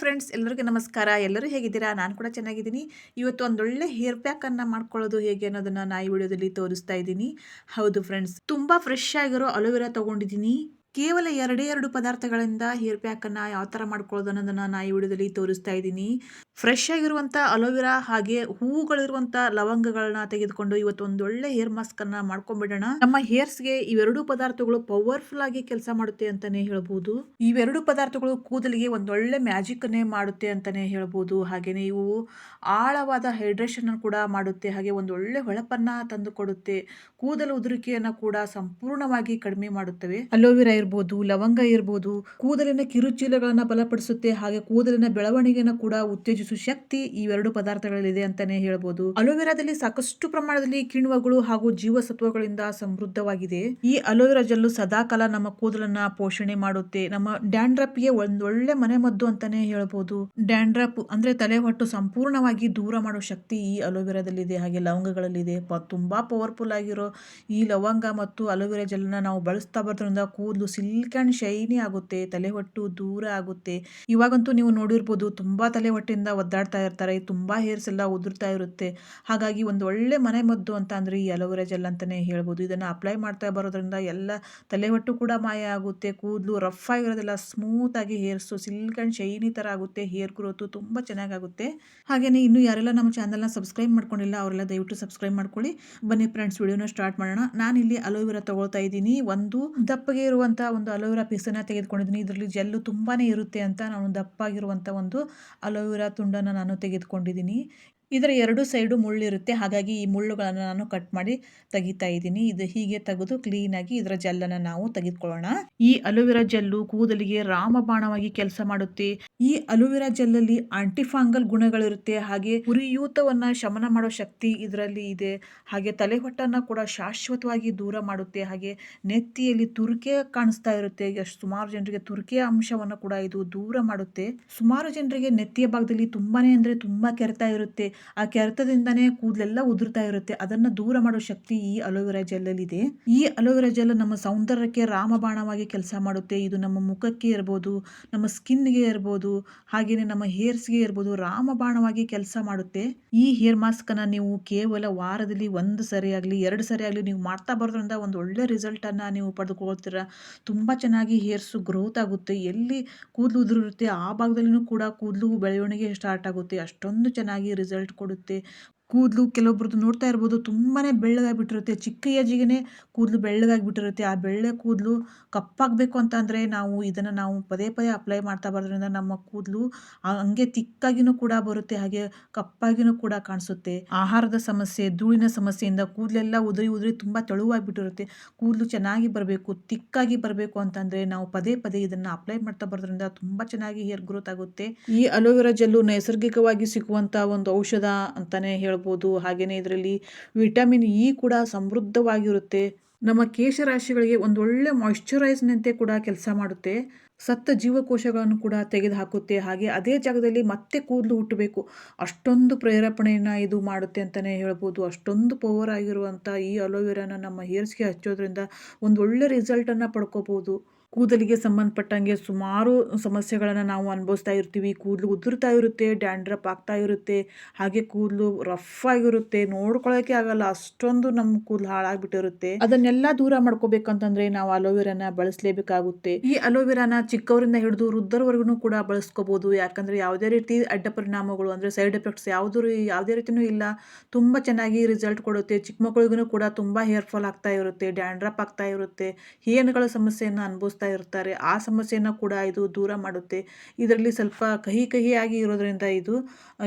Friends ಎಲ್ಲರಿಗೂ ನಮಸ್ಕಾರ. ಎಲ್ಲರೂ ಹೇಗಿದ್ದೀರಾ? ನಾನು ಕೂಡ ಚೆನ್ನಾಗಿದ್ದೀನಿ. ಇವತ್ತು ಒಂದೊಳ್ಳೆ ಹೇರ್ ಪ್ಯಾಕನ್ನು ಮಾಡ್ಕೊಳ್ಳೋದು ಹೇಗೆ ಅನ್ನೋದನ್ನು ನಾ ಈ ವಿಡಿಯೋದಲ್ಲಿ ತೋರಿಸ್ತಾ ಇದ್ದೀನಿ. ಹೌದು ಫ್ರೆಂಡ್ಸ್ ತುಂಬ ಫ್ರೆಶ್ ಆಗಿರೋ ಅಲೋವೆರಾ ತೊಗೊಂಡಿದ್ದೀನಿ. ಕೇವಲ ಎರಡೇ ಎರಡು ಪದಾರ್ಥಗಳಿಂದ ಹೇರ್ ಪ್ಯಾಕನ್ನು ಯಾವ ಥರ ಮಾಡ್ಕೊಳ್ಳೋದು ಅನ್ನೋದನ್ನು ನಾ ಈ ವಿಡಿಯೋದಲ್ಲಿ ತೋರಿಸ್ತಾ ಇದ್ದೀನಿ. ಫ್ರೆಶ್ ಆಗಿರುವಂಥ ಅಲೋವೆರಾ ಹಾಗೆ ಹೂವುಗಳಿರುವಂಥ ಲವಂಗಗಳನ್ನ ತೆಗೆದುಕೊಂಡು ಇವತ್ತು ಒಂದು ಒಳ್ಳೆ ಹೇರ್ ಮಾಸ್ಕ್ ಅನ್ನ ಮಾಡ್ಕೊಂಡ್ಬಿಡೋಣ ನಮ್ಮ ಹೇರ್ಸ್ಗೆ ಇವೆರಡು ಪದಾರ್ಥಗಳು ಪವರ್ಫುಲ್ ಆಗಿ ಕೆಲಸ ಮಾಡುತ್ತೆ ಅಂತಾನೆ ಹೇಳ್ಬೋದು. ಇವೆರಡು ಪದಾರ್ಥಗಳು ಕೂದಲಿಗೆ ಒಂದೊಳ್ಳೆ ಮ್ಯಾಜಿಕ್ ಅನ್ನೇ ಮಾಡುತ್ತೆ ಅಂತಾನೆ ಹೇಳ್ಬೋದು. ಹಾಗೇನೆ ಇವು ಆಳವಾದ ಹೈಡ್ರೇಷನ್ ಕೂಡ ಮಾಡುತ್ತೆ, ಹಾಗೆ ಒಂದು ಒಳ್ಳೆ ಹೊಳಪನ್ನ ತಂದು ಕೊಡುತ್ತೆ ಕೂದಲು ಉದುರಿಕೆಯನ್ನ ಕೂಡ ಸಂಪೂರ್ಣವಾಗಿ ಕಡಿಮೆ ಮಾಡುತ್ತವೆ. ಅಲೋವೆರಾ ಇರ್ಬೋದು, ಲವಂಗ ಇರ್ಬೋದು, ಕೂದಲಿನ ಕಿರುಚೀಲಗಳನ್ನ ಬಲಪಡಿಸುತ್ತೆ, ಹಾಗೆ ಕೂದಲಿನ ಬೆಳವಣಿಗೆನ ಕೂಡ ಉತ್ತೇಜಿಸುವ ಶಕ್ತಿ ಇವೆರಡು ಪದಾರ್ಥಗಳಲ್ಲಿದೆ ಅಂತಾನೆ ಹೇಳ್ಬೋದು. ಅಲೋವೆರಾದಲ್ಲಿ ಸಾಕಷ್ಟು ಪ್ರಮಾಣದಲ್ಲಿ ಕಿಣ್ವಗಳು ಹಾಗೂ ಜೀವಸತ್ವಗಳಿಂದ ಸಮೃದ್ಧವಾಗಿದೆ. ಈ ಅಲೋವೆರಾ ಜಲ್ಲು ಸದಾಕಾಲ ನಮ್ಮ ಕೂದಲನ್ನ ಪೋಷಣೆ ಮಾಡುತ್ತೆ. ನಮ್ಮ ಡ್ಯಾಂಡ್ರಪ್ಗೆ ಒಂದೊಳ್ಳೆ ಮನೆಮದ್ದು ಅಂತಾನೆ ಹೇಳ್ಬೋದು. ಡ್ಯಾಂಡ್ರಪ್ ಅಂದ್ರೆ ತಲೆ ಹೊಟ್ಟು ಸಂಪೂರ್ಣವಾಗಿ ದೂರ ಮಾಡುವ ಶಕ್ತಿ ಈ ಅಲೋವೆರಾದಲ್ಲಿದೆ. ಹಾಗೆ ಲವಂಗಗಳಲ್ಲಿದೆ. ತುಂಬಾ ಪವರ್ಫುಲ್ ಆಗಿರೋ ಈ ಲವಂಗ ಮತ್ತು ಅಲೋವೆರಾ ಜೆಲ್ನ ನಾವು ಬಳಸ್ತಾ ಬರೋದ್ರಿಂದ ಕೂದಲು ಸಿಲ್ಕ್ ಅಂಡ್ ಶೈನಿ ಆಗುತ್ತೆ ತಲೆ ಹೊಟ್ಟು ದೂರ ಆಗುತ್ತೆ. ಇವಾಗಂತೂ ನೀವು ನೋಡಿರ್ಬೋದು, ತುಂಬ ತಲೆ ಹೊಟ್ಟೆಯಿಂದ ಒದ್ದಾಡ್ತಾ ಇರ್ತಾರೆ, ತುಂಬ ಹೇರ್ಸ್ ಎಲ್ಲ ಉದುರ್ತಾ ಇರುತ್ತೆ. ಹಾಗಾಗಿ ಒಂದು ಒಳ್ಳೆ ಮನೆ ಮದ್ದು ಅಂತ ಅಂದ್ರೆ ಈ ಅಲೋವೆರಾ ಜೆಲ್ ಅಂತಾನೆ ಹೇಳ್ಬೋದು. ಇದನ್ನ ಅಪ್ಲೈ ಮಾಡ್ತಾ ಬರೋದ್ರಿಂದ ಎಲ್ಲ ತಲೆ ಹೊಟ್ಟು ಕೂಡ ಮಾಯ ಆಗುತ್ತೆ, ಕೂದಲು ರಫ್ ಆಗಿರೋದೆಲ್ಲ ಸ್ಮೂತ್ ಆಗಿ ಹೇರ್ಸ್ ಸಿಲ್ಕ್ ಅಂಡ್ ಶೈನಿ ತರ ಆಗುತ್ತೆ, ಹೇರ್ ಗ್ರೋತ್ ತುಂಬಾ ಚೆನ್ನಾಗಾಗುತ್ತೆ. ಹಾಗೇನೆ ಇನ್ನು ಯಾರೆಲ್ಲ ನಮ್ಮ ಚಾನಲ್ನ ಸಬ್ಸ್ಕ್ರೈಬ್ ಮಾಡ್ಕೊಂಡಿಲ್ಲ, ಅವರೆಲ್ಲ ದಯವಿಟ್ಟು ಸಬ್ಸ್ಕ್ರೈಬ್ ಮಾಡ್ಕೊಳ್ಳಿ. ಬನ್ನಿ ಫ್ರೆಂಡ್ಸ್ ವಿಡಿಯೋನ ಸ್ಟಾರ್ಟ್ ಮಾಡೋಣ. ನಾನು ಇಲ್ಲಿ ಅಲೋವೆರಾ ತಗೊಳ್ತಾ ಇದ್ದೀನಿ. ಒಂದು ದಪ್ಪಗೆ ಇರುವಂತ ಒಂದು ಅಲೋವೆರಾ ಪೀಸನ್ನ ತೆಗೆದುಕೊಂಡಿದ್ದೀನಿ. ಇದರಲ್ಲಿ ಜೆಲ್ಲು ತುಂಬಾನೇ ಇರುತ್ತೆ ಅಂತ ನಾನು ದಪ್ಪಾಗಿರುವಂತ ಒಂದು ಅಲೋವೆರಾ ತುಂಡನ್ನು ನಾನು ತೆಗೆದುಕೊಂಡಿದ್ದೀನಿ. ಇದರ ಎರಡು ಸೈಡು ಮುಳ್ಳಿರುತ್ತೆ. ಹಾಗಾಗಿ ಈ ಮುಳ್ಳುಗಳನ್ನು ನಾನು ಕಟ್ ಮಾಡಿ ತೆಗಿತಾ ಇದ್ದೀನಿ. ಇದು ಹೀಗೆ ತೆಗೆದು ಕ್ಲೀನಾಗಿ ಇದರ ಜೆಲ್ಲನ್ನು ನಾವು ತೆಗೆದುಕೊಳ್ಳೋಣ. ಈ ಅಲೋವೆರಾ ಜೆಲ್ಲು ಕೂದಲಿಗೆ ರಾಮಬಾಣವಾಗಿ ಕೆಲಸ ಮಾಡುತ್ತೆ. ಈ ಅಲೋವೆರಾ ಜೆಲ್ಲಲ್ಲಿ ಆಂಟಿಫಾಂಗಲ್ ಗುಣಗಳಿರುತ್ತೆ. ಹಾಗೆ ಉರಿಯೂತವನ್ನ ಶಮನ ಮಾಡೋ ಶಕ್ತಿ ಇದರಲ್ಲಿ ಇದೆ. ಹಾಗೆ ತಲೆ ಹೊಟ್ಟನ್ನ ಕೂಡ ಶಾಶ್ವತವಾಗಿ ದೂರ ಮಾಡುತ್ತೆ. ಹಾಗೆ ನೆತ್ತಿಯಲ್ಲಿ ತುರಿಕೆ ಕಾಣಿಸ್ತಾ ಇರುತ್ತೆ. ಸುಮಾರು ಜನರಿಗೆ ತುರಿಕೆಯ ಅಂಶವನ್ನು ಕೂಡ ಇದು ದೂರ ಮಾಡುತ್ತೆ. ಸುಮಾರು ಜನರಿಗೆ ನೆತ್ತಿಯ ಭಾಗದಲ್ಲಿ ತುಂಬಾನೇ ಅಂದ್ರೆ ತುಂಬಾ ಕೆರೆತ ಇರುತ್ತೆ. ಆ ಕೆರೆತದಿಂದನೇ ಕೂದಲೆಲ್ಲ ಉದುರ್ತಾ ಇರುತ್ತೆ. ಅದನ್ನ ದೂರ ಮಾಡೋ ಶಕ್ತಿ ಈ ಅಲೋವೆರಾ ಜೆಲ್ ಇದೆ. ಈ ಅಲೋವೆರಾ ಜೆಲ್ ನಮ್ಮ ಸೌಂದರ್ಯಕ್ಕೆ ರಾಮಬಾಣವಾಗಿ ಕೆಲಸ ಮಾಡುತ್ತೆ. ಇದು ನಮ್ಮ ಮುಖಕ್ಕೆ ಇರ್ಬೋದು, ನಮ್ಮ ಸ್ಕಿನ್ಗೆ ಇರ್ಬೋದು, ಹಾಗೇನೆ ನಮ್ಮ ಹೇರ್ಸ್ಗೆ ಇರ್ಬೋದು ರಾಮಬಾಣವಾಗಿ ಕೆಲಸ ಮಾಡುತ್ತೆ. ಈ ಹೇರ್ ಮಾಸ್ಕ್ ಅನ್ನ ನೀವು ಕೇವಲ ವಾರದಲ್ಲಿ ಒಂದು ಸರಿ ಆಗಲಿ, ಎರಡು ಸರಿ ಆಗಲಿ ನೀವು ಮಾಡ್ತಾ ಬರೋದ್ರಿಂದ ಒಂದು ಒಳ್ಳೆ ರಿಸಲ್ಟ್ ಅನ್ನ ನೀವು ಪಡೆದುಕೊಳ್ತೀರಾ. ತುಂಬಾ ಚೆನ್ನಾಗಿ ಹೇರ್ಸ್ ಗ್ರೋತ್ ಆಗುತ್ತೆ. ಎಲ್ಲಿ ಕೂದಲು ಉದುರಿರುತ್ತೆ ಆ ಭಾಗದಲ್ಲಿನೂ ಕೂಡ ಕೂದಲು ಬೆಳವಣಿಗೆ ಸ್ಟಾರ್ಟ್ ಆಗುತ್ತೆ. ಅಷ್ಟೊಂದು ಚೆನ್ನಾಗಿ ರಿಸಲ್ಟ್ ಕೊಡುತ್ತೆ. ಕೂದಲು ಕೆಲವೊಬ್ರದ್ದು ನೋಡ್ತಾ ಇರ್ಬೋದು, ತುಂಬಾನೇ ಬೆಳ್ಳಗಾಗಿಬಿಟ್ಟಿರುತ್ತೆ. ಚಿಕ್ಕ ಏಜಿಗೆ ಕೂದಲು ಬೆಳ್ಳಗಾಗಿಬಿಟ್ಟಿರುತ್ತೆ. ಆ ಬೆಳ್ಳೆ ಕೂದಲು ಕಪ್ಪಾಗಬೇಕು ಅಂತ ಅಂದರೆ ನಾವು ಇದನ್ನು ನಾವು ಪದೇ ಪದೇ ಅಪ್ಲೈ ಮಾಡ್ತಾ ಬರೋದ್ರಿಂದ ನಮ್ಮ ಕೂದಲು ಹಂಗೆ ತಿಕ್ಕಾಗಿನೂ ಕೂಡ ಬರುತ್ತೆ, ಹಾಗೆ ಕಪ್ಪಾಗಿನೂ ಕೂಡ ಕಾಣಿಸುತ್ತೆ. ಆಹಾರದ ಸಮಸ್ಯೆ, ಧೂಳಿನ ಸಮಸ್ಯೆಯಿಂದ ಕೂದಲೆಲ್ಲ ಉದುರಿ ಉದುರಿ ತುಂಬ ತೆಳುವಾಗಿಬಿಟ್ಟಿರುತ್ತೆ. ಕೂದಲು ಚೆನ್ನಾಗಿ ಬರಬೇಕು, ತಿಕ್ಕಾಗಿ ಬರಬೇಕು ಅಂತಂದರೆ ನಾವು ಪದೇ ಪದೇ ಇದನ್ನು ಅಪ್ಲೈ ಮಾಡ್ತಾ ಬರೋದ್ರಿಂದ ತುಂಬ ಚೆನ್ನಾಗಿ ಹೇರ್ ಗ್ರೋತ್ ಆಗುತ್ತೆ. ಈ ಅಲೋವೆರಾ ಜೆಲ್ಲು ನೈಸರ್ಗಿಕವಾಗಿ ಸಿಗುವಂಥ ಒಂದು ಔಷಧ ಅಂತಾನೆ ಹೇಳ್ಬೋದು ಹಾಗೆಯೇ ಇದರಲ್ಲಿ ವಿಟಮಿನ್ ಇ ಕೂಡ ಸಮೃದ್ಧವಾಗಿರುತ್ತೆ. ನಮ್ಮ ಕೇಶರಾಶಿಗಳಿಗೆ ಒಂದು ಒಳ್ಳೆ ಮಾಯಿಶ್ಚರೈಸ್ನಂತೆ ಕೂಡ ಕೆಲಸ ಮಾಡುತ್ತೆ. ಸತ್ತ ಜೀವಕೋಶಗಳನ್ನು ಕೂಡ ತೆಗೆದುಹಾಕುತ್ತೆ. ಹಾಗೆ ಅದೇ ಜಾಗದಲ್ಲಿ ಮತ್ತೆ ಕೂದಲು ಹುಟ್ಟಬೇಕು. ಅಷ್ಟೊಂದು ಪ್ರೇರೇಪಣೆಯನ್ನು ಇದು ಮಾಡುತ್ತೆ ಅಂತಲೇ ಹೇಳ್ಬೋದು. ಅಷ್ಟೊಂದು ಪವರ್ ಆಗಿರುವಂಥ ಈ ಅಲೋವೆರಾನ ನಮ್ಮ ಹೇರ್ಸ್ಗೆ ಹಚ್ಚೋದ್ರಿಂದ ಒಂದು ಒಳ್ಳೆ ರಿಸಲ್ಟನ್ನು ಪಡ್ಕೋಬೋದು ಕೂದಲಿಗೆ ಸಂಬಂಧಪಟ್ಟಂಗೆ ಸುಮಾರು ಸಮಸ್ಯೆಗಳನ್ನು ನಾವು ಅನುಭವಿಸ್ತಾ ಇರ್ತೀವಿ. ಕೂದಲು ಉದುರ್ತಾ ಇರುತ್ತೆ ಡ್ಯಾಂಡ್ರಪ್ ಆಗ್ತಾ ಇರುತ್ತೆ, ಹಾಗೆ ಕೂದಲು ರಫ್ ಆಗಿರುತ್ತೆ. ನೋಡ್ಕೊಳ್ಳೋಕೆ ಆಗಲ್ಲ, ಅಷ್ಟೊಂದು ನಮ್ಮ ಕೂದಲು ಹಾಳಾಗ್ಬಿಟ್ಟಿರುತ್ತೆ. ಅದನ್ನೆಲ್ಲ ದೂರ ಮಾಡ್ಕೋಬೇಕಂತಂದ್ರೆ ನಾವು ಅಲೋವೆರಾನ ಬಳಸಲೇಬೇಕಾಗುತ್ತೆ. ಈ ಅಲೋವೆರಾನ ಚಿಕ್ಕವರಿಂದ ಹಿಡಿದು ವೃದ್ಧರವರೆಗೂ ಕೂಡ ಬಳಸ್ಕೋಬಹುದು ಯಾಕಂದ್ರೆ ಯಾವುದೇ ರೀತಿ ಅಡ್ಡ ಪರಿಣಾಮಗಳು, ಅಂದ್ರೆ ಸೈಡ್ ಎಫೆಕ್ಟ್ಸ್ ಯಾವುದೂ ಯಾವುದೇ ರೀತಿನೂ ಇಲ್ಲ. ತುಂಬಾ ಚೆನ್ನಾಗಿ ರಿಸಲ್ಟ್ ಕೊಡುತ್ತೆ. ಚಿಕ್ಕ ಮಕ್ಕಳಿಗೂ ಕೂಡ ತುಂಬಾ ಹೇರ್ ಫಾಲ್ ಆಗ್ತಾ ಇರುತ್ತೆ ಡ್ಯಾಂಡ್ರಪ್ ಆಗ್ತಾ ಇರುತ್ತೆ. ಹೇನುಗಳ ಸಮಸ್ಯೆಯನ್ನು ಅನುಭವಿಸ್ತಾ ಇರ್ತಾರೆ. ಆ ಸಮಸ್ಯೆಯನ್ನು ಕೂಡ ಇದು ದೂರ ಮಾಡುತ್ತೆ. ಇದರಲ್ಲಿ ಸ್ವಲ್ಪ ಕಹಿ ಕಹಿಯಾಗಿ ಇರೋದ್ರಿಂದ ಇದು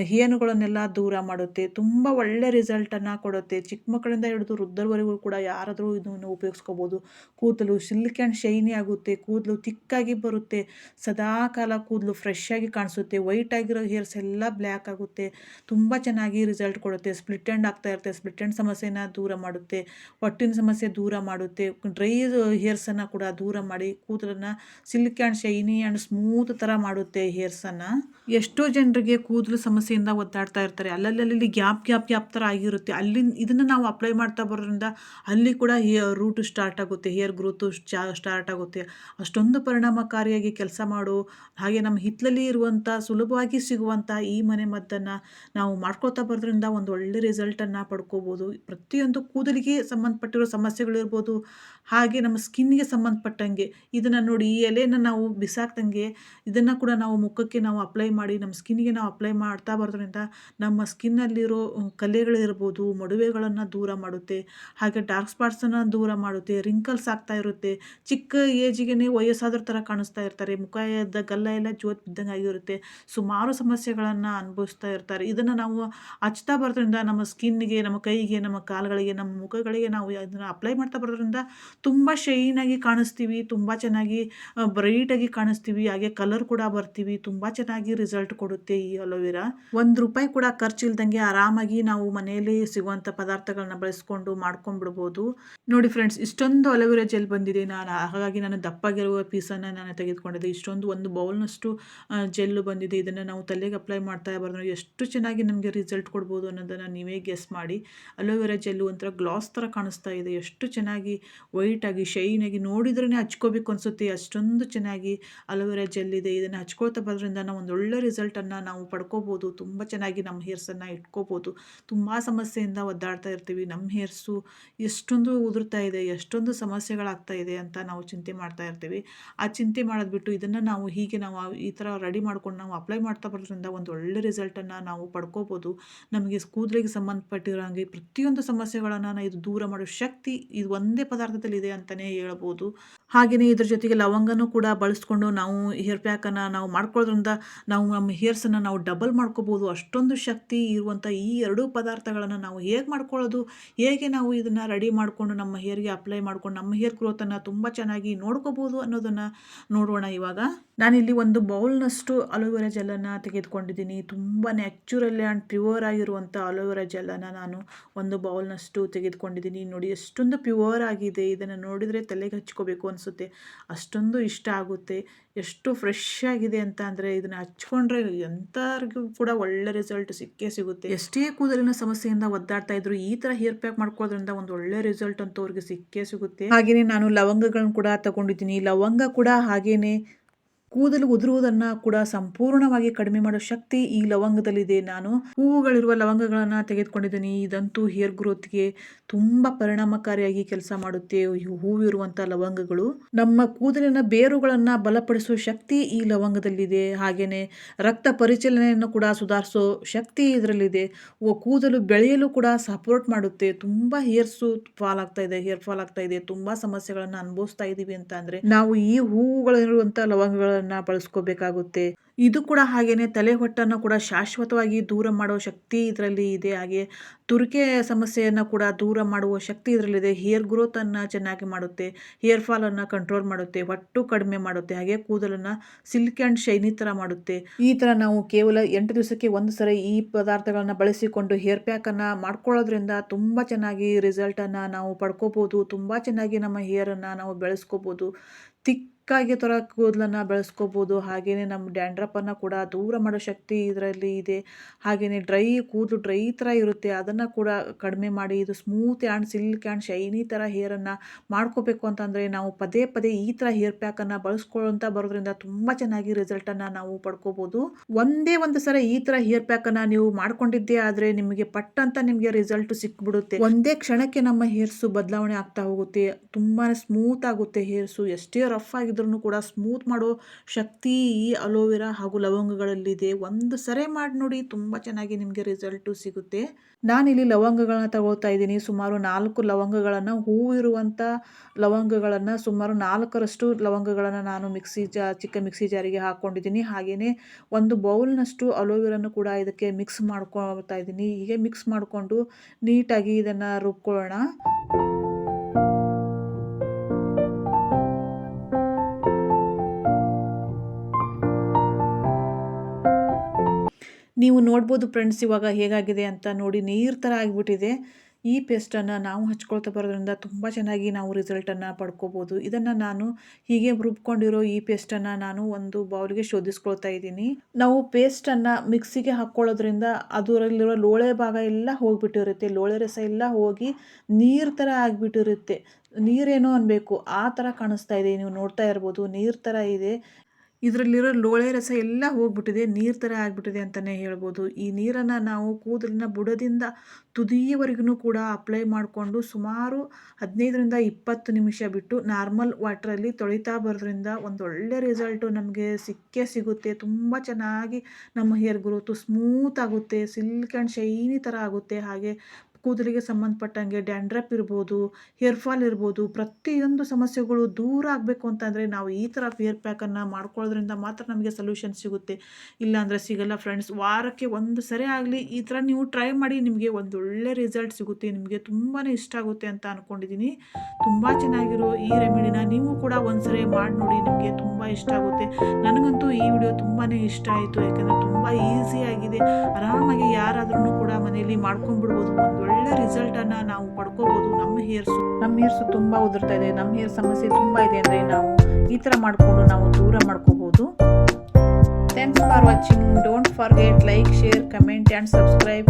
ಹಿಯನುಗಳನ್ನೆಲ್ಲ ದೂರ ಮಾಡುತ್ತೆ. ತುಂಬ ಒಳ್ಳೆ ರಿಸಲ್ಟನ್ನು ಕೊಡುತ್ತೆ. ಚಿಕ್ಕ ಮಕ್ಕಳಿಂದ ಹಿಡಿದು ವೃದ್ಧರವರೆಗೂ ಕೂಡ ಯಾರಾದರೂ ಇದನ್ನು ಉಪಯೋಗಿಸ್ಕೋಬೋದು. ಕೂದಲು ಸಿಲ್ಕ್ ಆ್ಯಂಡ್ ಶೈನಿ ಆಗುತ್ತೆ. ಕೂದಲು ತಿಕ್ಕಾಗಿ ಬರುತ್ತೆ. ಸದಾ ಕಾಲ ಕೂದಲು ಫ್ರೆಶ್ ಆಗಿ ಕಾಣಿಸುತ್ತೆ. ವೈಟ್ ಆಗಿರೋ ಹೇರ್ಸ್ ಎಲ್ಲ ಬ್ಲ್ಯಾಕ್ ಆಗುತ್ತೆ. ತುಂಬ ಚೆನ್ನಾಗಿ ರಿಸಲ್ಟ್ ಕೊಡುತ್ತೆ. ಸ್ಪ್ಲಿಟ್ ಆ್ಯಂಡ್ ಆಗ್ತಾ ಇರುತ್ತೆ. ಸ್ಪ್ಲಿಟ್ ಆ್ಯಂಡ್ ಸಮಸ್ಯೆನ ದೂರ ಮಾಡುತ್ತೆ. ಹೊಟ್ಟಿನ ಸಮಸ್ಯೆ ದೂರ ಮಾಡುತ್ತೆ. ಡ್ರೈ ಹೇರ್ಸನ್ನು ಕೂಡ ದೂರ ಮಾಡಿ ಕೂದಲನ್ನು silk and shiny and smooth ಥರ ಮಾಡುತ್ತೆ ಹೇರ್ಸನ್ನು ಎಷ್ಟೋ ಜನರಿಗೆ ಕೂದಲು ಸಮಸ್ಯೆಯಿಂದ ಒದ್ದಾಡ್ತಾ ಇರ್ತಾರೆ. ಅಲ್ಲಲ್ಲಿ ಗ್ಯಾಪ್ ಗ್ಯಾಪ್ ಗ್ಯಾಪ್ ಥರ ಆಗಿರುತ್ತೆ. ಅಲ್ಲಿ ಇದನ್ನು ನಾವು ಅಪ್ಲೈ ಮಾಡ್ತಾ ಬರೋದ್ರಿಂದ ಅಲ್ಲಿ ಕೂಡ ರೂಟು ಸ್ಟಾರ್ಟ್ ಆಗುತ್ತೆ. ಹೇರ್ ಗ್ರೋತು ಸ್ಟಾರ್ಟ್ ಆಗುತ್ತೆ. ಅಷ್ಟೊಂದು ಪರಿಣಾಮಕಾರಿಯಾಗಿ ಕೆಲಸ ಮಾಡು ಹಾಗೆ ನಮ್ಮ ಹಿತ್ತಲಲ್ಲಿ ಇರುವಂಥ ಸುಲಭವಾಗಿ ಸಿಗುವಂಥ ಈ ಮನೆ ಮದ್ದನ್ನು ನಾವು ಮಾಡ್ಕೊಳ್ತಾ ಬರೋದ್ರಿಂದ ಒಂದು ಒಳ್ಳೆ ರಿಸಲ್ಟನ್ನು ಪಡ್ಕೋಬೋದು. ಪ್ರತಿಯೊಂದು ಕೂದಲಿಗೆ ಸಂಬಂಧಪಟ್ಟಿರೋ ಸಮಸ್ಯೆಗಳಿರ್ಬೋದು. ಹಾಗೆ ನಮ್ಮ ಸ್ಕಿನ್ಗೆ ಸಂಬಂಧಪಟ್ಟಂಗೆ. ಇದನ್ನು ನೋಡಿ ಈ ಎಲೆಯನ್ನು ನಾವು ಬಿಸಾಕ್ದಂಗೆ ಇದನ್ನು ಕೂಡ ನಾವು ಮುಖಕ್ಕೆ ನಾವು ಅಪ್ಲೈ ಮಾಡಿ ನಮ್ಮ ಸ್ಕಿನ್ಗೆ ನಾವು ಅಪ್ಲೈ ಮಾಡ್ತಾ ಬರೋದ್ರಿಂದ ನಮ್ಮ ಸ್ಕಿನ್ನಲ್ಲಿರೋ ಕಲೆಗಳಿರ್ಬೋದು, ಮೊಡವೆಗಳನ್ನು ದೂರ ಮಾಡುತ್ತೆ, ಹಾಗೆ ಡಾರ್ಕ್ ಸ್ಪಾಟ್ಸನ್ನು ದೂರ ಮಾಡುತ್ತೆ ರಿಂಕಲ್ಸ್ ಆಗ್ತಾ ಇರುತ್ತೆ, ಚಿಕ್ಕ ಏಜಿಗೆ ವಯಸ್ಸಾದ್ರ ಥರ ಕಾಣಿಸ್ತಾ ಇರ್ತಾರೆ, ಮುಖ ಎದ್ದ ಗಲ್ಲ ಎಲ್ಲ ಜೋತ್ ಬಿದ್ದಂಗೆ ಆಗಿರುತ್ತೆ, ಸುಮಾರು ಸಮಸ್ಯೆಗಳನ್ನು ಅನುಭವಿಸ್ತಾ ಇರ್ತಾರೆ. ಇದನ್ನು ನಾವು ಹಚ್ತಾ ಬರೋದ್ರಿಂದ ನಮ್ಮ ಸ್ಕಿನ್ಗೆ ನಮ್ಮ ಕೈಗೆ, ನಮ್ಮ ಕಾಲುಗಳಿಗೆ, ನಮ್ಮ ಮುಖಗಳಿಗೆ ನಾವು ಅದನ್ನು ಅಪ್ಲೈ ಮಾಡ್ತಾ ಬರೋದ್ರಿಂದ ತುಂಬ ಶೈನಾಗಿ ಕಾಣಿಸ್ತೀವಿ, ತುಂಬ ಚೆನ್ನಾಗಿ ಬ್ರೈಟಾಗಿ ಕಾಣಿಸ್ತೀವಿ, ಹಾಗೆ ಕಲರ್ ಕೂಡ ಬರ್ತೀವಿ. ತುಂಬ ಚೆನ್ನಾಗಿ ರಿಸಲ್ಟ್ ಕೊಡುತ್ತೆ ಈ ಅಲೋವೆರಾ. ಒಂದು ರೂಪಾಯಿ ಕೂಡ ಖರ್ಚು ಇಲ್ದಂಗೆ ಆರಾಮಾಗಿ ನಾವು ಮನೆಯಲ್ಲಿ ಸಿಗುವಂಥ ಪದಾರ್ಥಗಳನ್ನ ಬಳಸ್ಕೊಂಡು ಮಾಡ್ಕೊಂಡ್ಬಿಡ್ಬೋದು. ನೋಡಿ ಫ್ರೆಂಡ್ಸ್, ಇಷ್ಟೊಂದು ಅಲೋವೆರಾ ಜೆಲ್ ಬಂದಿದೆ. ನಾನು ಹಾಗಾಗಿ ನಾನು ದಪ್ಪಾಗಿರುವ ಪೀಸನ್ನು ನಾನು ತೆಗೆದುಕೊಂಡಿದ್ದೆ. ಇಷ್ಟೊಂದು ಒಂದು ಬೌಲ್ನಷ್ಟು ಜೆಲ್ ಬಂದಿದೆ. ಇದನ್ನು ನಾವು ತಲೆಗೆ ಅಪ್ಲೈ ಮಾಡ್ತಾ ಬರೋದು. ಎಷ್ಟು ಚೆನ್ನಾಗಿ ನಮಗೆ ರಿಸಲ್ಟ್ ಕೊಡ್ಬೋದು ಅನ್ನೋದನ್ನು ನೀವೇ ಗೆಸ್ ಮಾಡಿ. ಅಲೋವೆರಾ ಜೆಲ್ಲು ಒಂಥರ ಗ್ಲಾಸ್ ಥರ ಕಾಣಿಸ್ತಾ ಇದೆ. ಎಷ್ಟು ಚೆನ್ನಾಗಿ ವೈಟಾಗಿ ಶೈನಾಗಿ ನೋಡಿದ್ರೇ ಹಚ್ಕೋಬೇಕು ಅನಿಸುತ್ತೆ, ಅಷ್ಟೊಂದು ಚೆನ್ನಾಗಿ ಅಲೋವೆರಾ ಜೆಲ್ ಇದೆ. ಇದನ್ನು ಹಚ್ಕೊಳ್ತಾ ಬರೋದ್ರಿಂದ ನಾವು ಒಂದು ಒಳ್ಳೆ ರಿಸಲ್ಟನ್ನು ನಾವು ಪಡ್ಕೋಬೋದು. ತುಂಬ ಚೆನ್ನಾಗಿ ನಮ್ಮ ಹೇರ್ಸನ್ನು ಇಟ್ಕೋಬೋದು. ತುಂಬ ಸಮಸ್ಯೆಯಿಂದ ಒದ್ದಾಡ್ತಾ ಇರ್ತೀವಿ. ನಮ್ಮ ಹೇರ್ಸು ಎಷ್ಟೊಂದು ಉದುರ್ತಾ ಇದೆ, ಎಷ್ಟೊಂದು ಸಮಸ್ಯೆಗಳಾಗ್ತಾ ಇದೆ ಅಂತ ನಾವು ಚಿಂತೆ ಮಾಡ್ತಾ ಇರ್ತೀವಿ. ಆ ಚಿಂತೆ ಮಾಡೋದ್ಬಿಟ್ಟು ಇದನ್ನು ನಾವು ಹೀಗೆ ನಾವು ಈ ಥರ ರೆಡಿ ಮಾಡ್ಕೊಂಡು ನಾವು ಅಪ್ಲೈ ಮಾಡ್ತಾ ಬರೋದ್ರಿಂದ ಒಂದು ಒಳ್ಳೆ ರಿಸಲ್ಟನ್ನು ನಾವು ಪಡ್ಕೋಬೋದು. ನಮಗೆ ಕೂದಲಿಗೆ ಸಂಬಂಧಪಟ್ಟಿರೋ ಹಾಗೆ ಪ್ರತಿಯೊಂದು ಸಮಸ್ಯೆಗಳನ್ನು ಇದು ದೂರ ಮಾಡೋ ಶಕ್ತಿ ಇದು ಒಂದೇ ಪದಾರ್ಥದಲ್ಲಿ ಇದೆ ಅಂತಲೇ ಹೇಳ್ಬೋದು ಹಾಗೆಯೇ ಇದ್ರ ಜೊತೆಗೆ ಲವಂಗನೂ ಕೂಡ ಬಳಸ್ಕೊಂಡು ನಾವು ಹೇರ್ ಪ್ಯಾಕನ್ನು ನಾವು ಮಾಡ್ಕೊಳ್ಳೋದ್ರಿಂದ ನಾವು ನಮ್ಮ ಹೇರ್ಸನ್ನು ನಾವು ಡಬಲ್ ಮಾಡ್ಕೋಬೋದು. ಅಷ್ಟೊಂದು ಶಕ್ತಿ ಇರುವಂಥ ಈ ಎರಡೂ ಪದಾರ್ಥಗಳನ್ನು ನಾವು ಹೇಗೆ ಮಾಡ್ಕೊಳ್ಳೋದು, ಹೇಗೆ ನಾವು ಇದನ್ನು ರೆಡಿ ಮಾಡಿಕೊಂಡು ನಮ್ಮ ಹೇರ್ಗೆ ಅಪ್ಲೈ ಮಾಡ್ಕೊಂಡು ನಮ್ಮ ಹೇರ್ ಗ್ರೋತನ್ನು ತುಂಬ ಚೆನ್ನಾಗಿ ನೋಡ್ಕೋಬೋದು ಅನ್ನೋದನ್ನು ನೋಡೋಣ ಇವಾಗ. ನಾನಿಲ್ಲಿ ಒಂದು ಬೌಲ್ನಷ್ಟು ಅಲೋವೆರಾ ಜೆಲ್ಲನ್ನು ತೆಗೆದುಕೊಂಡಿದ್ದೀನಿ. ತುಂಬ ನ್ಯಾಚುರಲ್ ಆ್ಯಂಡ್ ಪ್ಯೂರ್ ಆಗಿರುವಂಥ ಅಲೋವೆರಾ ಜೆಲ್ಲನ್ನು ನಾನು ಒಂದು ಬೌಲ್ನಷ್ಟು ತೆಗೆದುಕೊಂಡಿದ್ದೀನಿ. ನೋಡಿ, ಎಷ್ಟೊಂದು ಪ್ಯೂರ್ ಆಗಿದೆ. ಇದನ್ನು ನೋಡಿದರೆ ತಲೆಗೆ ಹಚ್ಕೋಬೇಕು ಅನಿಸುತ್ತೆ. ಅಷ್ಟೊಂದು ಇಷ್ಟ ಆಗುತ್ತೆ. ಎಷ್ಟು ಫ್ರೆಶ್ ಆಗಿದೆ ಅಂತ ಅಂದರೆ ಇದನ್ನು ಹಚ್ಕೊಂಡ್ರೆ ಎಂಥವ್ರಿಗೂ ಕೂಡ ಒಳ್ಳೆ ರಿಸಲ್ಟ್ ಸಿಕ್ಕೇ ಸಿಗುತ್ತೆ. ಎಷ್ಟೇ ಕೂದಲಿನ ಸಮಸ್ಯೆಯಿಂದ ಒದ್ದಾಡ್ತಾ ಇದ್ರು ಈ ಥರ ಹೇರ್ ಪ್ಯಾಕ್ ಮಾಡ್ಕೊಳ್ಳೋದ್ರಿಂದ ಒಂದು ಒಳ್ಳೆ ರಿಸಲ್ಟ್ ಅಂತ ಅವ್ರಿಗೆ ಸಿಕ್ಕೇ ಸಿಗುತ್ತೆ. ಹಾಗೆಯೇ ನಾನು ಲವಂಗಗಳನ್ನ ಕೂಡ ತಗೊಂಡಿದ್ದೀನಿ. ಲವಂಗ ಕೂಡ ಹಾಗೇನೆ ಕೂದಲು ಉದುರುವುದನ್ನ ಕೂಡ ಸಂಪೂರ್ಣವಾಗಿ ಕಡಿಮೆ ಮಾಡೋ ಶಕ್ತಿ ಈ ಲವಂಗದಲ್ಲಿದೆ. ನಾನು ಹೂವುಗಳಿರುವ ಲವಂಗಗಳನ್ನು ತೆಗೆದುಕೊಂಡಿದ್ದೀನಿ. ಇದಂತೂ ಹೇರ್ ಗ್ರೋತ್ಗೆ ತುಂಬಾ ಪರಿಣಾಮಕಾರಿಯಾಗಿ ಕೆಲಸ ಮಾಡುತ್ತೆ. ಹೂವಿರುವಂತಹ ಲವಂಗಗಳು ನಮ್ಮ ಕೂದಲಿನ ಬೇರುಗಳನ್ನು ಬಲಪಡಿಸುವ ಶಕ್ತಿ ಈ ಲವಂಗದಲ್ಲಿದೆ. ಹಾಗೆಯೇ ರಕ್ತ ಪರಿಚಲನೆಯನ್ನು ಕೂಡ ಸುಧಾರಿಸೋ ಶಕ್ತಿ ಇದರಲ್ಲಿದೆ. ಕೂದಲು ಬೆಳೆಯಲು ಕೂಡ ಸಪೋರ್ಟ್ ಮಾಡುತ್ತೆ. ತುಂಬ ಹೇರ್ಸು ಫಾಲ್ ಆಗ್ತಾ ಇದೆ, ಹೇರ್ ಫಾಲ್ ಆಗ್ತಾ ಇದೆ. ತುಂಬಾ ಸಮಸ್ಯೆಗಳನ್ನು ಅನುಭವಿಸ್ತಾ ಇದ್ದೀವಿ ಅಂತ ಅಂದರೆ ನಾವು ಈ ಹೂವುಗಳಿರುವಂತಹ ಲವಂಗಗಳ ಬಳಸ್ಕೋಬೇಕಾಗುತ್ತೆ. ಇದು ಕೂಡ ಹಾಗೇನೆ ತಲೆ ಹೊಟ್ಟನ್ನು ಕೂಡ ಶಾಶ್ವತವಾಗಿ ದೂರ ಮಾಡುವ ಶಕ್ತಿ ಇದರಲ್ಲಿ ಇದೆ. ಹಾಗೆ ತುರಿಕೆ ಸಮಸ್ಯೆಯನ್ನು ಕೂಡ ದೂರ ಮಾಡುವ ಶಕ್ತಿ ಇದರಲ್ಲಿದೆ. ಹೇರ್ ಗ್ರೋತನ್ನು ಚೆನ್ನಾಗಿ ಮಾಡುತ್ತೆ, ಹೇರ್ ಫಾಲನ್ನು ಕಂಟ್ರೋಲ್ ಮಾಡುತ್ತೆ, ಒಟ್ಟು ಕಡಿಮೆ ಮಾಡುತ್ತೆ, ಹಾಗೆ ಕೂದಲನ್ನು ಸಿಲ್ಕ್ ಆ್ಯಂಡ್ ಶೈನಿ ಥರ ಮಾಡುತ್ತೆ. ಈ ಥರ ನಾವು ಕೇವಲ ಎಂಟು ದಿವಸಕ್ಕೆ ಒಂದು ಸರಿ ಈ ಪದಾರ್ಥಗಳನ್ನ ಬಳಸಿಕೊಂಡು ಹೇರ್ ಪ್ಯಾಕನ್ನು ಮಾಡ್ಕೊಳ್ಳೋದ್ರಿಂದ ತುಂಬ ಚೆನ್ನಾಗಿ ರಿಸಲ್ಟನ್ನು ನಾವು ಪಡ್ಕೋಬೋದು. ತುಂಬ ಚೆನ್ನಾಗಿ ನಮ್ಮ ಹೇರನ್ನು ನಾವು ಬೆಳೆಸ್ಕೋಬೋದು. ತಿಕ್ ಚಿಕ್ಕಾಗಿ ಥರ ಕೂದಲನ್ನು ಬೆಳೆಸ್ಕೋಬೋದು. ಹಾಗೆಯೇ ನಮ್ಮ ಡ್ಯಾಂಡ್ರಪ್ಪನ್ನು ಕೂಡ ದೂರ ಮಾಡೋ ಶಕ್ತಿ ಇದರಲ್ಲಿ ಇದೆ. ಹಾಗೆಯೇ ಡ್ರೈ ಕೂದಲು ಡ್ರೈ ಥರ ಇರುತ್ತೆ. ಅದನ್ನು ಕೂಡ ಕಡಿಮೆ ಮಾಡಿ ಇದು smooth and silk and shiny ಥರ ಹೇರನ್ನು ಮಾಡ್ಕೋಬೇಕು ಅಂತಂದರೆ ನಾವು ಪದೇ ಪದೇ ಈ ಥರ ಹೇರ್ ಪ್ಯಾಕನ್ನು ಬಳಸ್ಕೊಳ್ಳೋಂಥ ಬರೋದ್ರಿಂದ ತುಂಬ ಚೆನ್ನಾಗಿ ರಿಸಲ್ಟನ್ನು ನಾವು ಪಡ್ಕೋಬೋದು. ಒಂದೇ ಒಂದು ಸಲ ಈ ಥರ ಹೇರ್ ಪ್ಯಾಕನ್ನು ನೀವು ಮಾಡ್ಕೊಂಡಿದ್ದೇ ಆದರೆ ನಿಮಗೆ ಪಟ್ ಅಂತ ನಿಮಗೆ ರಿಸಲ್ಟ್ ಸಿಕ್ಬಿಡುತ್ತೆ. ಒಂದೇ ಕ್ಷಣಕ್ಕೆ ನಮ್ಮ ಹೇರ್ಸು ಬದಲಾವಣೆ ಆಗ್ತಾ ಹೋಗುತ್ತೆ. ತುಂಬಾ ಸ್ಮೂತ್ ಆಗುತ್ತೆ ಹೇರ್ಸು. ಎಷ್ಟೇ ರಫ್ ಆಗಿದ್ದು ಕೂಡ ಸ್ಮೂತ್ ಮಾಡೋ ಶಕ್ತಿ ಈ ಅಲೋವೆರಾ ಹಾಗೂ ಲವಂಗಗಳಲ್ಲಿದೆ. ಒಂದು ಸರೆ ಮಾಡಿ ನೋಡಿ ತುಂಬ ಚೆನ್ನಾಗಿ ನಿಮಗೆ ರಿಸಲ್ಟು ಸಿಗುತ್ತೆ. ನಾನಿಲ್ಲಿ ಲವಂಗಗಳನ್ನ ತಗೊಳ್ತಾ ಇದ್ದೀನಿ. ಸುಮಾರು ನಾಲ್ಕು ಲವಂಗಗಳನ್ನು ಹೂವಿರುವಂಥ ಲವಂಗಗಳನ್ನು, ಸುಮಾರು ನಾಲ್ಕರಷ್ಟು ಲವಂಗಗಳನ್ನು ನಾನು ಮಿಕ್ಸಿ ಜಾ, ಚಿಕ್ಕ ಮಿಕ್ಸಿ ಜಾರಿಗೆ ಹಾಕ್ಕೊಂಡಿದ್ದೀನಿ. ಹಾಗೆಯೇ ಒಂದು ಬೌಲ್ನಷ್ಟು ಅಲೋವೆರನ್ನು ಕೂಡ ಇದಕ್ಕೆ ಮಿಕ್ಸ್ ಮಾಡ್ಕೊಳ್ತಾ ಇದ್ದೀನಿ. ಹೀಗೆ ಮಿಕ್ಸ್ ಮಾಡಿಕೊಂಡು ನೀಟಾಗಿ ಇದನ್ನು ರುಬ್ಕೊಳ್ಳೋಣ. ನೀವು ನೋಡ್ಬೋದು ಫ್ರೆಂಡ್ಸ್ ಇವಾಗ ಹೇಗಾಗಿದೆ ಅಂತ ನೋಡಿ ನೀರು ಥರ ಆಗಿಬಿಟ್ಟಿದೆ. ಈ ಪೇಸ್ಟನ್ನು ನಾವು ಹಚ್ಕೊಳ್ತಾ ಬರೋದ್ರಿಂದ ತುಂಬ ಚೆನ್ನಾಗಿ ನಾವು ರಿಸಲ್ಟನ್ನು ಪಡ್ಕೋಬೋದು. ಇದನ್ನು ನಾನು ಹೀಗೆ ರುಬ್ಕೊಂಡಿರೋ ಈ ಪೇಸ್ಟನ್ನು ನಾನು ಒಂದು ಬೌಲ್ಗೆ ಶೋಧಿಸ್ಕೊಳ್ತಾ ಇದ್ದೀನಿ. ನಾವು ಪೇಸ್ಟನ್ನು ಮಿಕ್ಸಿಗೆ ಹಾಕ್ಕೊಳ್ಳೋದ್ರಿಂದ ಅದರಲ್ಲಿರೋ ಲೋಳೆ ಭಾಗ ಎಲ್ಲ ಹೋಗಿಬಿಟ್ಟಿರುತ್ತೆ. ಲೋಳೆ ರಸ ಎಲ್ಲ ಹೋಗಿ ನೀರು ಥರ ಆಗಿಬಿಟ್ಟಿರುತ್ತೆ. ನೀರೇನೋ ಅನ್ಬೇಕು. ಆ ಥರ ಕಾಣಿಸ್ತಾ ಇದೆ. ನೀವು ನೋಡ್ತಾ ಇರ್ಬೋದು ನೀರು ಥರ ಇದೆ. ಇದರಲ್ಲಿರೋ ಲೋಳೆ ರಸ ಎಲ್ಲ ಹೋಗ್ಬಿಟ್ಟಿದೆ, ನೀರು ಥರ ಆಗಿಬಿಟ್ಟಿದೆ ಅಂತಲೇ ಹೇಳ್ಬೋದು. ಈ ನೀರನ್ನು ನಾವು ಕೂದಲಿನ ಬುಡದಿಂದ ತುದಿಯವರೆಗೂ ಕೂಡ ಅಪ್ಲೈ ಮಾಡಿಕೊಂಡು ಸುಮಾರು ಹದಿನೈದರಿಂದ ಇಪ್ಪತ್ತು ನಿಮಿಷ ಬಿಟ್ಟು ನಾರ್ಮಲ್ ವಾಟ್ರಲ್ಲಿ ತೊಳಿತಾ ಬರೋದ್ರಿಂದ ಒಂದು ಒಳ್ಳೆ ರಿಸಲ್ಟು ನಮಗೆ ಸಿಕ್ಕೇ ಸಿಗುತ್ತೆ. ತುಂಬ ಚೆನ್ನಾಗಿ ನಮ್ಮ ಹೇರ್ ಗ್ರೋತು ಸ್ಮೂತ್ ಆಗುತ್ತೆ, ಸಿಲ್ಕ್ ಆ್ಯಂಡ್ ಶೈನಿ ಥರ ಆಗುತ್ತೆ. ಹಾಗೆ ಕೂದಲಿಗೆ ಸಂಬಂಧಪಟ್ಟಂಗೆ ಡ್ಯಾಂಡ್ರಪ್ ಇರ್ಬೋದು, ಹೇರ್ ಫಾಲ್ ಇರ್ಬೋದು, ಪ್ರತಿಯೊಂದು ಸಮಸ್ಯೆಗಳು ದೂರ ಆಗಬೇಕು ಅಂತಂದರೆ ನಾವು ಈ ಥರ ಹೇರ್ ಪ್ಯಾಕನ್ನು ಮಾಡ್ಕೊಳ್ಳೋದ್ರಿಂದ ಮಾತ್ರ ನಮಗೆ ಸೊಲ್ಯೂಷನ್ ಸಿಗುತ್ತೆ. ಇಲ್ಲಾಂದರೆ ಸಿಗಲ್ಲ ಫ್ರೆಂಡ್ಸ್ ವಾರಕ್ಕೆ ಒಂದು ಸರಿ ಆಗಲಿ ಈ ಥರ ನೀವು ಟ್ರೈ ಮಾಡಿ ನಿಮಗೆ ಒಂದೊಳ್ಳೆ ರಿಸಲ್ಟ್ ಸಿಗುತ್ತೆ, ನಿಮಗೆ ತುಂಬಾ ಇಷ್ಟ ಆಗುತ್ತೆ ಅಂತ ಅಂದ್ಕೊಂಡಿದ್ದೀನಿ ತುಂಬ ಚೆನ್ನಾಗಿರೋ ಈ ರೆಮಿಡಿನ ನೀವು ಕೂಡ ಒಂದ್ಸರಿ ಮಾಡಿ ನೋಡಿ, ನಿಮಗೆ ತುಂಬ ಇಷ್ಟ ಆಗುತ್ತೆ. ನನಗಂತೂ ಈ ವಿಡಿಯೋ ತುಂಬಾ ಇಷ್ಟ ಆಯಿತು, ಯಾಕಂದರೆ ತುಂಬ ಈಸಿಯಾಗಿದೆ ಆರಾಮಾಗಿ ಯಾರಾದ್ರೂ ಕೂಡ ಮನೆಯಲ್ಲಿ ಮಾಡ್ಕೊಂಡ್ಬಿಡ್ಬೋದು, ಒಂದು ಒಳ್ಳೆ ರಿಸಲ್ಟನ್ನು ನಾವು ಪಡ್ಕೋಬೋದು. ನಮ್ಮ ಹೇರ್ಸು ನಮ್ಮ ಹೇರ್ಸು ತುಂಬ ಉದುರ್ತಾ ಇದೆ. ನಮ್ಮ ಹೇರ್ ಸಮಸ್ಯೆ ತುಂಬ ಇದೆ ಅಂದರೆ ನಾವು ಈ ಥರ ಮಾಡಿಕೊಂಡು ನಾವು ದೂರ ಮಾಡ್ಕೋಬೋದು. Thanks for watching don't forget like share comment and subscribe